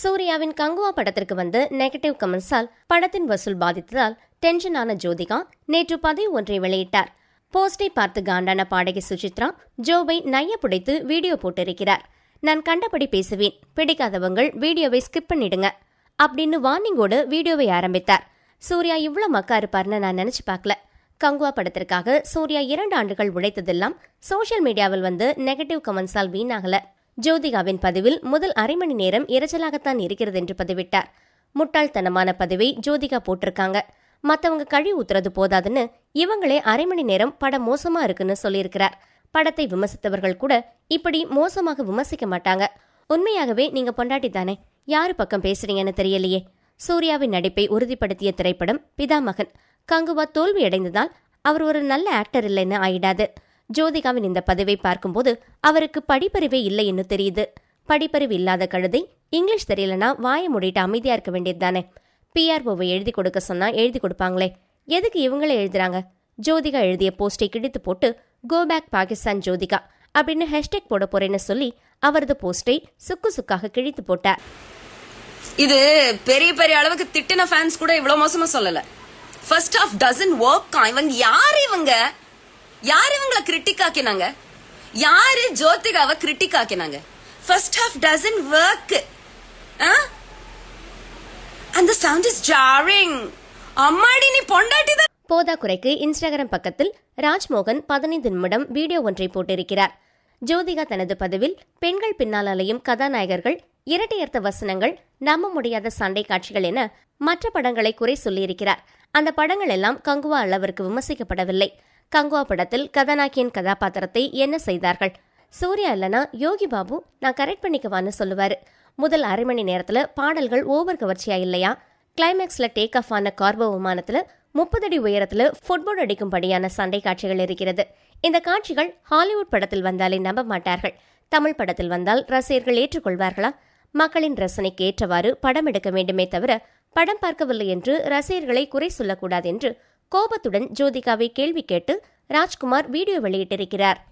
சூர்யாவின் கங்குவா படத்திற்கு வந்து நெகட்டிவ் கமெண்ட்ஸால் படத்தின் வசூல் பாதித்ததால் டென்ஷனான ஜோதிகா நேற்று பதிவு ஒன்றை வெளியிட்டார். போஸ்டை பார்த்து காண்டான பாடகி சுசித்ரா ஜோவை நைய புடைத்து வீடியோ போட்டிருக்கிறார். நான் கண்டபடி பேசுவேன். பிடிக்காதவங்கள் வீடியோவை ஸ்கிப் பண்ணிடுங்க. அப்படின்னு வார்னிங்கோடு வீடியோவை ஆரம்பித்தார். சூர்யா இவ்ளோ மக்கா இருப்பார்னு நான் நினைச்சு பார்க்கல. கங்குவா படத்திற்காக சூர்யா இரண்டு ஆண்டுகள் உழைத்ததெல்லாம் சோஷியல் மீடியாவில் வந்து நெகட்டிவ் கமெண்ட்ஸால் வீணாகல. ஜோதிகாவின் பதிவில் முதல் அரை மணி நேரம் இரைச்சலாகத்தான் இருக்கிறது என்று பதிவிட்டார். முட்டாள்தனமான பதிவை ஜோதிகா போட்டிருக்காங்க. மத்தவங்க கழி ஊத்துறது போதாதுன்னு இவங்களே அரை மணி நேரம் படம் மோசமா இருக்குன்னு சொல்லியிருக்கிறார். படத்தை விமர்சித்தவர்கள் கூட இப்படி மோசமாக விமர்சிக்க மாட்டாங்க. உண்மையாகவே நீங்க பொண்டாட்டி தானே யாரு பக்கம் பேசுறீங்கன்னு தெரியலையே. சூர்யாவின் நடிப்பை உறுதிப்படுத்திய திரைப்படம் பிதாமகன். கங்குவா தோல்வியடைந்ததால் அவர் ஒரு நல்ல ஆக்டர் இல்லைன்னு ஆயிடாது. ஜோதிகாவின் இந்த பதிவை பார்க்கும்போது அவருக்கு படிப்பறிவே இல்லைன்னு தெரியுது. படிப்பறிவு இல்லாத கழுதை இங்கிலீஷ் தெரியலனா வாயை மூடிட்டு அமைதியா இருக்க வேண்டியது தானே பிஆர்ஓவை எழுதி கொடுக்க சொன்னா எழுதி கொடுப்பாங்களே. எதுக்கு இவங்களே எழுதுறாங்க? ஜோதிகா எழுதிய போஸ்டை கிழித்து போட்டு கோ பேக் பாகிஸ்தான் ஜோதிகா அப்படின்னு ஹேஷ்டேக் போட போறேன்னு சொல்லி அவரது போஸ்டை சுக்கு சுக்காக கிழித்து போட்டார். இது பெரிய பெரிய அளவுக்கு திட்டின ஃபேன்ஸ் கூட இவ்வளவு மோசமா சொல்லல. ஃபர்ஸ்ட் ஆஃப் டசன் ஒர்க் இவங்க யார் இவங்க? யார் இவங்களை கிரிட்டிக் ஆக்கினாங்க? யாரு ஜோதிகாவை கிரிட்டிக் ஆக்கினாங்க? ஃபர்ஸ்ட் ஆஃப் டசன் ஒர்க் அந்த சவுண்ட் இஸ் ஜாரிங் அம்மாடி நீ பொண்டாட்டி தான். போதா குறைக்கு இன்ஸ்டாகிராம் பக்கத்தில் ராஜ்மோகன் பதினைந்து நிமிடம் வீடியோ ஒன்றை போட்டிருக்கிறார். ஜோதிகா தனது பதிவில் பெண்கள் பின்னால் அலையும் கதாநாயகர்கள் இரட்டையர்த்த வசனங்கள் நம்ப முடியாத சண்டை காட்சிகள் என மற்ற படங்களை குறை சொல்லியிருக்கிறார். அந்த படங்கள் எல்லாம் கங்குவா அளவிற்கு விமர்சிக்கப்படவில்லை. கங்குவா படத்தில் கதாநாயகியின் கதாபாத்திரத்தை என்ன செய்தார்கள்? சூர்யா இல்லனா யோகி பாபு நான் கரெக்ட் பண்ணிக்கவான்னு சொல்லுவாரு. முதல் அரை மணி நேரத்துல பாடல்கள் ஓவர் கவர்ச்சியா இல்லையா? கிளைமேக்ஸ்ல டேக் ஆஃப் ஆன கார்போ விமானத்துல முப்பது அடி உயரத்துல ஃபுட்பால் அடிக்கும்படியான சண்டை காட்சிகள் இருக்கிறது. இந்த காட்சிகள் ஹாலிவுட் படத்தில் வந்தாலே நம்ப மாட்டார்கள். தமிழ் படத்தில் வந்தால் ரசிகர்கள் ஏற்றுக்கொள்வார்களா? மக்களின் ரசனைக்கு ஏற்றவாறு படம் எடுக்க வேண்டுமே தவிர படம் பார்க்கவில்லை என்று ரசிகர்களை குறை சொல்லக்கூடாது என்று கோபத்துடன் ஜோதிகாவை கேள்வி கேட்டு ராஜ்குமார் வீடியோ வெளியிட்டிருக்கிறார்.